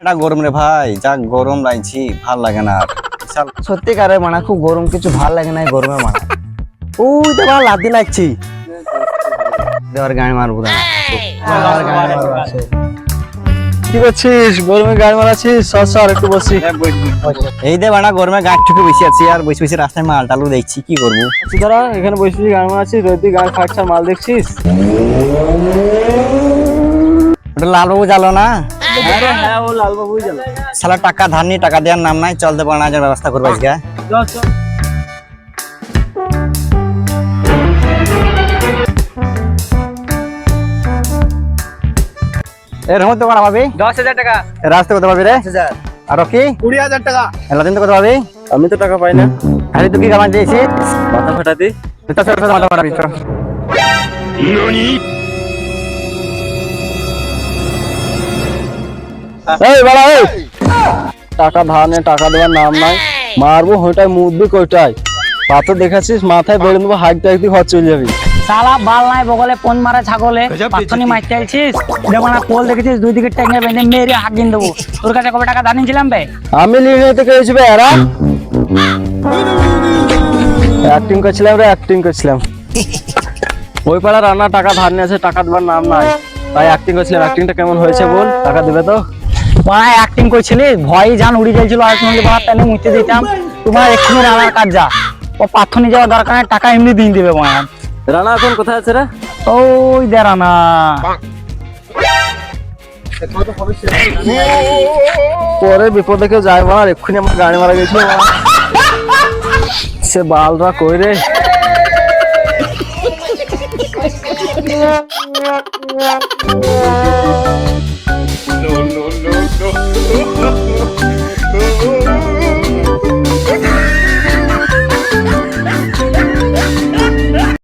এটা গরম রে ভাই যা গরম লাগছি ভালো লাগে না আর। সত্যিকারে মানে খুব গরম কিছু ভালো লাগে না গরমে মানে। ওই তো ভালো লাদি লাগছি। দেওয়ার গাড়ি মারবো কি করছিস? গরমে গাড়ি মারাছিস? সর সর একটু বসি। এই দে বানা গরমে গাছ ঠুকে বসে আছি আর বসে বসে রাস্তায় মাল টালু দেখছি কি করব? দাঁড়া এখানে বসে বসে গাড়ি মারাছিস রোদি গাড়ি ফাটছার মাল দেখছিস? ওটা লালবাবু জালো না? হ্যাঁ ও সালা টাকা ধার নিয়ে টাকা দেওয়ার নাম নাই চলতে পারে না যে ব্যবস্থা করব আজকে। এর মধ্যে কত পাবি? দশ হাজার টাকা। রাস্তা কত পাবি রে? আর কি? কুড়ি হাজার টাকা। তো কত পাবি? আমি তো টাকা পাই না। আরে তুই কি কামান দিয়েছিস? মাথা ফাটাতে। তো চল চল মাথা মারাবি চল। এই বাড়া এই। টাকা ধার নে টাকা দেওয়ার নাম নাই। মারবো হোটায় মুদবি কইটাই। পাথর দেখাচ্ছিস মাথায় বেড়ে দেবো হাইট টাইট ঘর চলে যাবি। সালা বাল নাই বগলে পন মারা ছাগলে। পাথনি মারতে আইছিস? দেখেছিস দুই দিকে টেঙ্গে বেঁধে মেরে হাগিন দেবো। তোর কাছে কবে টাকা বে? আমি লিখে নিতে বে এরা। অ্যাক্টিং করছিলাম রে অ্যাক্টিং করছিলাম। ওই পাড়া রান্না টাকা ধার নিয়ে আছে টাকা দেওয়ার নাম নাই। তাই অ্যাক্টিং করছিলাম। অ্যাক্টিংটা কেমন হয়েছে বল? টাকা দেবে তো? বাড়া অ্যাক্টিং করছিলিস ভয় জান উড়ি যাইছিল আর তুমি বাড়া পেনে মুইতে দিতাম। তোমার এক্ষুনি রান্নার কাজ যা। ও পাথনি যাওয়ার দরকার নেই টাকা এমনি দিয়ে দিবে বাড়া রানা এখন কোথায় আছে রে? ওই দে রানা। পরে বিপদে কেউ যায় মার এক্ষুনি আমার গাড়ি মারা গেছিল। সে বালরা কই রে? Yeah. Pero